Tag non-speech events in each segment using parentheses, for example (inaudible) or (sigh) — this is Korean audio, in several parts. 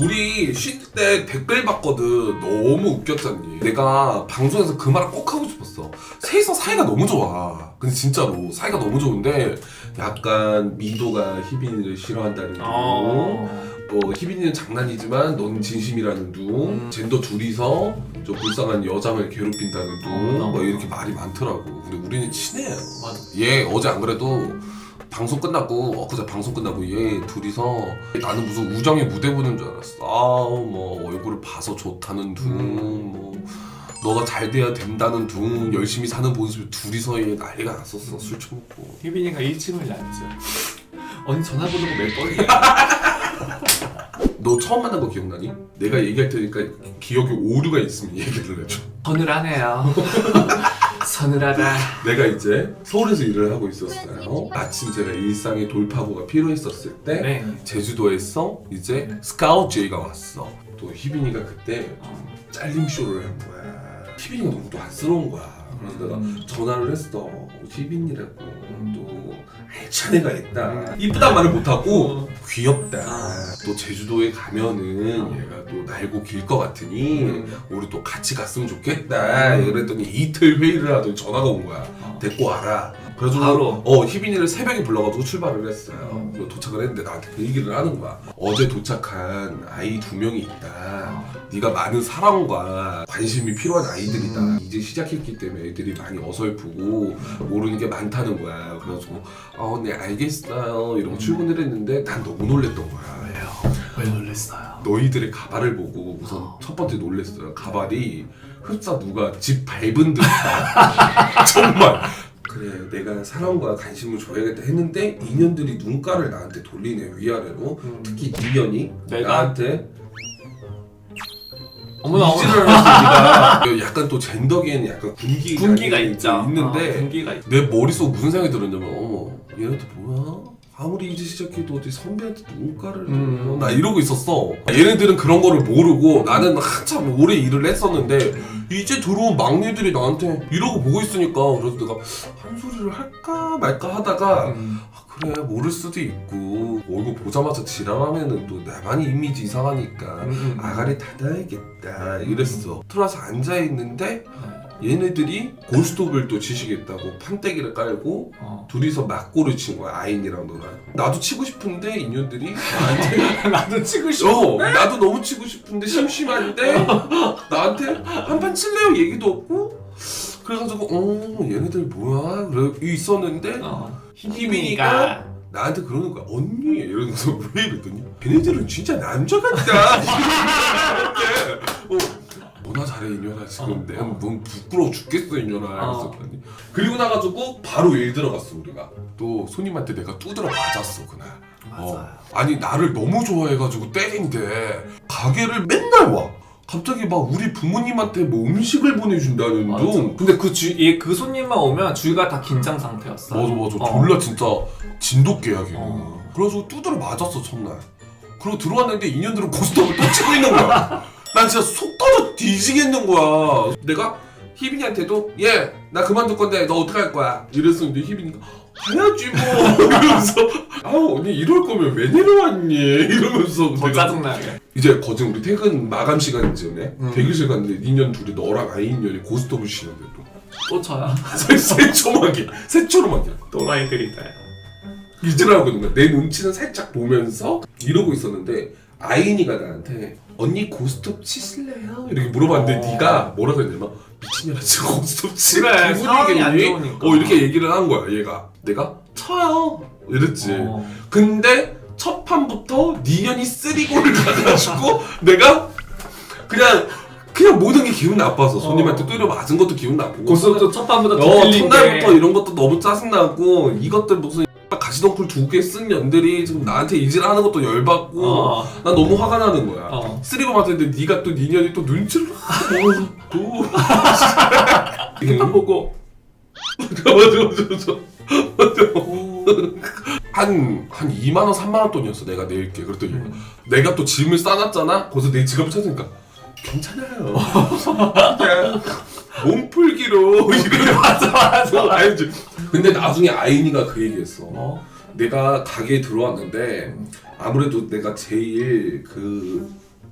우리 쉴 때 댓글 봤거든. 너무 웃겼잖니. 내가 방송에서 그 말을 꼭 하고 싶었어. 셋이서 사이가 너무 좋아. 근데 진짜로 사이가 너무 좋은데 약간 미도가 희빈이를 싫어한다는 둥. 어. 뭐 희빈이는 장난이지만 넌 진심이라는 둥. 음. 젠더 둘이서 좀 불쌍한 여장을 괴롭힌다는 둥. 어. 뭐 이렇게 말이 많더라고. 근데 우리는 친해요. 맞아. 얘 어제 안 그래도 방송 끝나고 엊그제 방송 끝나고 얘 둘이서 나는 무슨 우정의 무대 보는 줄 알았어. 아뭐 얼굴을 봐서 좋다는 둥, 음. 뭐 너가 잘 돼야 된다는 둥, 열심히 사는 모습 둘이서 얘 난리가 났었어. 술 처먹고. 희빈이가 1층을 앉지. 언니 전화번호가 몇 번이야? (laughs) 너 처음 만난 거 기억나니? 내가 얘기할 테니까 기억에 오류가 있으면 얘기를 해줘. 서늘하네요. (laughs) 서늘하다. 내가 이제 서울에서 일을 하고 있었어요. 마침 제가 일상의 돌파구가 필요했었을 때 네. 제주도에서 이제 스카우트 제이가 왔어. 또 희빈이가 그때 잘림 쇼를 한 거야. 희빈이가 너무 또 안쓰러운 거야. 그래서 내가 음. 전화를 했어. 희빈이라고 또 애가 있다. 이쁘단 말을 못하고 어. 귀엽다. 아. 또 제주도에 가면은 어. 얘가 또 날고 길 것 같으니 음. 우리 또 같이 갔으면 좋겠다. 음. 그랬더니 이틀 회의를 하더니 전화가 온 거야. 어. 데리고 와라. 그래가지고 바로? 어 희빈이를 새벽에 불러가지고 출발을 했어요. 음. 그리고 도착을 했는데 나한테 그 얘기를 하는 거야. 어제 도착한 아이 두 명이 있다. 네가 많은 사랑과 관심이 필요한 아이들이다. 음. 이제 시작했기 때문에 애들이 많이 어설프고 모르는 게 많다는 거야. 그래가지고 어, 네 알겠어요. 이러고 음. 출근을 했는데 난 너무 놀랬던 거야. 왜요? 왜 놀랬어요? 너희들의 가발을 보고 우선 어. 첫 번째 놀랬어요. 가발이 흡사 누가 집 밟은 듯한 (laughs) 정말. 그래 내가 사랑과 관심을 줘야겠다 했는데 인연들이 눈가를 나한테 돌리네 위아래로 음. 특히 인연이 내가? 나한테 어머나 이질을 어머나. 하니까 약간 또 젠더계에는 약간 군기가, 군기가 있- 있죠. 있는데 어, 군기가 있. 내 머릿속 무슨 생각이 들었냐면 어머 얘네들 뭐야? 아무리 이제 시작해도 어디 선배한테 눈가를 음. 돌려? 나 이러고 있었어 얘네들은 그런 거를 모르고 나는 한참 오래 일을 했었는데 이제 들어온 막내들이 나한테 이러고 보고 있으니까 그래서 내가 한 소리를 할까 말까 하다가 음. 아, 그래 모를 수도 있고 얼굴 보자마자 지랄하면은 또 나만이 이미지 이상하니까 음. 아가리 닫아야겠다 이랬어 들어와서 앉아있는데 네. 얘네들이 고스톱을 또 치시겠다고 판때기를 깔고 어. 둘이서 막고를 친 거야 아인이랑 너랑 나도 치고 싶은데 인연들이 나한테 (laughs) 나도 치고 싶어. 어 나도 너무 치고 싶은데 심심한데 나한테 한 판 칠래요 얘기도 없고 그래가지고 어 얘네들 뭐야? 그래 있었는데? 어. 희빈이가 나한테 그러는 거야. 언니! 이러면서 (laughs) 왜 이랬더니? 걔네들은 진짜 남자 같다! (laughs) 이렇게. 어 너나 잘해 이년아. 지금 어, 내가 어. 너무 부끄러워 죽겠어 이년아. 어. 이랬더니. 그리고 나가지고 바로 일 들어갔어 우리가. 또 손님한테 내가 두드려 맞았어 그날. 어. 맞아요. 아니 나를 너무 좋아해가지고 때린대. 가게를 맨날 와 갑자기 막 우리 부모님한테 뭐 음식을 보내준다는 맞아. 둥 근데 그 지, 얘그 손님만 오면 주위가 다 긴장 상태였어. 맞아 맞아 어. 졸라 진짜 진돗개야 걔는 어. 그래가지고 두드려 맞았어 첫날 그리고 들어왔는데 인연들은 고스톱을 또 치고 있는 거야 난 진짜 속 터져 뒤지겠는 거야 내가 희빈이한테도 얘나 그만둘 건데 너 어떡할 거야 이랬었는데 희빈이가 가야지 뭐 (laughs) 이러면서 아우 언니 이럴 거면 왜 내려왔니 이러면서 더 내가 짜증나게. 이제 거진 우리 퇴근 마감 시간 즈음에 음. 대기실 갔는데 인연 둘이 너랑 아이인연이 고스톱을 치는데 또 또 쳐요. (laughs) 새- 새초막이 새초로막이야 또라이들이다. 이지라고 있는 거야. 내 눈치는 살짝 보면서 이러고 있었는데 아인이가 나한테 언니 고스톱 치실래요? 이렇게 물어봤는데 어. 네가 뭐라고 했냐면 미친년아 (laughs) 지금 고스톱 치 그래, 상황이 안 좋으니까. 어 이렇게 얘기를 한 거야 얘가 내가 쳐요 이랬지 어. 근데 첫 판부터 니년이 쓰리골을 가가지고 (laughs) 내가 그냥 그냥 모든 게 기분 나빠서 손님한테 때려 맞은 것도 기분 나쁘고 고스톱도 첫 판보다 어, 뒤틀린 첫날부터 게. 이런 것도 너무 짜증나고 이것들 무슨 가시덩굴 두 개 쓴 년들이 지금 나한테 이질하는 것도 열받고 어. 난 너무 화가 나는 거야. 어. 쓰리고 맞았는데 네가 또 니년이 또 눈치를 보고 이렇게 딱 보고 맞아 맞아 맞아 맞아 한한 2만 원 3만 원 돈이었어 내가 낼게 그랬더니 음. 내가 또 짐을 싸놨잖아 거기서 내 지갑을 찾으니까 괜찮아요 (laughs) 그냥 몸풀기로 이래 맞아 맞아. 알지 근데 나중에 아인이가 그 얘기했어 어? 내가 가게에 들어왔는데 아무래도 내가 제일 그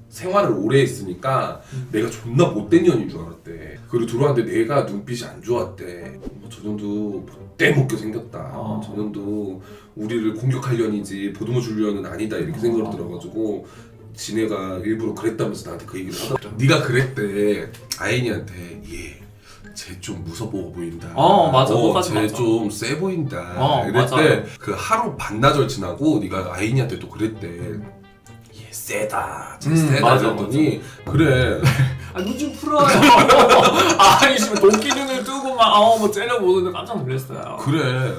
생활을 오래 했으니까 음. 내가 존나 못된 년인 줄 알았대. 그리고 들어왔는데 내가 눈빛이 안 좋았대. 뭐저 년도 못돼 먹게 생겼다. 어. 저 년도 우리를 공격할 년이지 보듬어 줄 년은 아니다 이렇게 생각이 어. 들어가지고 지네가 일부러 그랬다면서 나한테 그 얘기를 하더라. 네가 그랬대 아인이한테 얘. 쟤 좀 무서워 보인다. 어, 맞아. 그거까지 맞아. 쟤좀 세 보인다. 어, 이랬대. 맞아요. 그 하루 반나절 지나고 네가 아인이한테 또 그랬대. 얘 세다. 쟤 음, 세다. 맞아, 그랬더니 그래. (laughs) 아, 눈 좀 풀어요. (laughs) 아니, 지금 도끼 눈을 뜨고 막, 어, 뭐 째려보는데 깜짝 놀랐어요. 그래.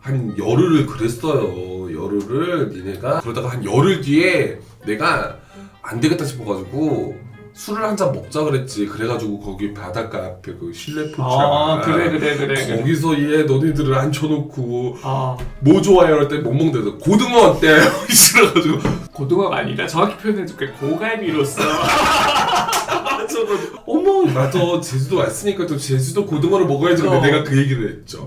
한 열흘을 그랬어요. 열흘을 니네가 그러다가 한 열흘 뒤에 내가 안 되겠다 싶어가지고 술을 한 잔 먹자 그랬지. 그래가지고 거기 바닷가 앞에 그 실내 풀장. 아, 그래, 그래, 그래. 그래. 거기서 얘 너네들을 앉혀놓고 아, 뭐 좋아요 할 때 못 먹는데서 고등어 어때? (laughs) 이러가지고 고등어가 아니라 정확히 표현해줄게. 고갈비로서. (laughs) 어머 맞아 제주도 왔으니까 또 제주도 고등어를 먹어야지 근데 어. 내가 그 얘기를 했죠.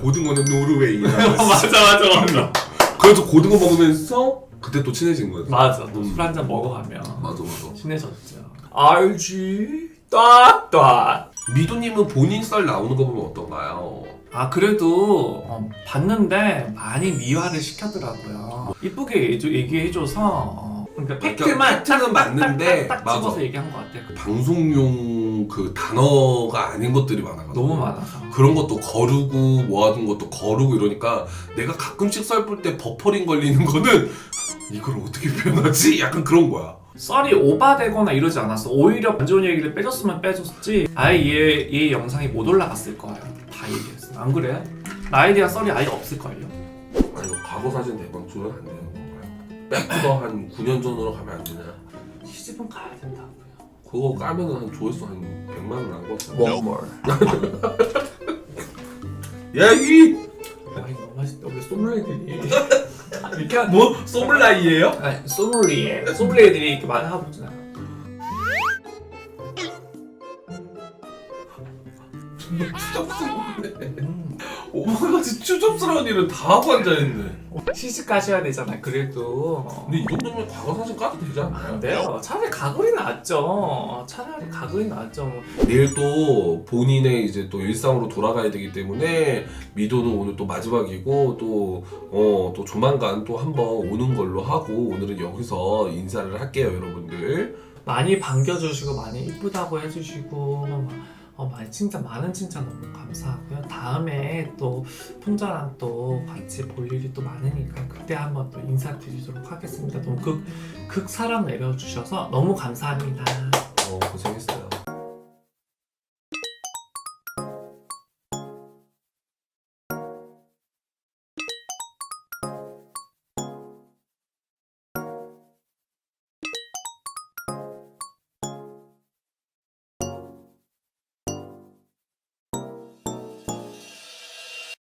고등어는 노르웨이야. (laughs) 맞아, 맞아, 맞아. 그래서 고등어 먹으면서 그때 또 친해진 거야. 맞아. 음. 또술 한 잔 먹어가면. 맞아 맞아. 친해졌죠. 알지. 따따. 미도님은 본인 썰 나오는 거 보면 어떤가요? 아 그래도 어, 봤는데 많이 미화를 시켰더라고요. 이쁘게 얘기- 얘기해줘서 어, 그러니까 팩트만 팩트는 맞는데 딱 맞아. 집어서 얘기한 것 같아요. 방송용 그 단어가 아닌 것들이 많아가지고 너무 많아서. 그런 것도 거르고 모아둔 것도 거르고 이러니까 내가 가끔씩 썰볼때 버퍼링 걸리는 거는 (laughs) 이걸 어떻게 표현하지? 약간 그런 거야. 썰이 오바되거나 이러지 않았어. 오히려 안 좋은 얘기를 빼줬으면 빼줬지. 아예 얘, 얘 영상이 못 올라갔을 거예요. 다 얘기했어. 안 그래요? 나에 대한 썰이 아예 없을걸요. 아니 과거 사진 대방출은 안 건가요? 백투더 한 9년 전으로 가면 안 되냐? 시집은 가야 된다고요. 그거 까면은 한 조회수 한 100만 원난 거. One more. 야 이! 아이 너무 맛있다. 우리 소믈리에들이 이렇게 한 뭐? 소블라이예요? 아니 소믈리에 소믈리에들이 이렇게 많이 하고 있잖아요. (laughs) 음. 오마가지 추접스러운 일은 다 하고 앉아있네. 시집 가셔야 되잖아. 그래도. 근데 이 정도면 과거 사진 까도 되지 안 않나요? 돼요. 차라리 가글이 낫죠. 차라리 가글이 낫죠. 뭐. 내일 또 본인의 이제 또 일상으로 돌아가야 되기 때문에 미도는 오늘 또 마지막이고 또 어 또 조만간 또 한번 오는 걸로 하고 오늘은 여기서 인사를 할게요 여러분들. 많이 반겨주시고 많이 이쁘다고 해주시고 막, 어, 많이 칭찬 많은 칭찬 너무 감사하고요. 다음에 또 풍자랑 또 같이 볼 일이 또 많으니까 그때 한번 또 인사드리도록 하겠습니다. 너무 극, 극 사랑 내려주셔서 너무 감사합니다. 어 고생했어요.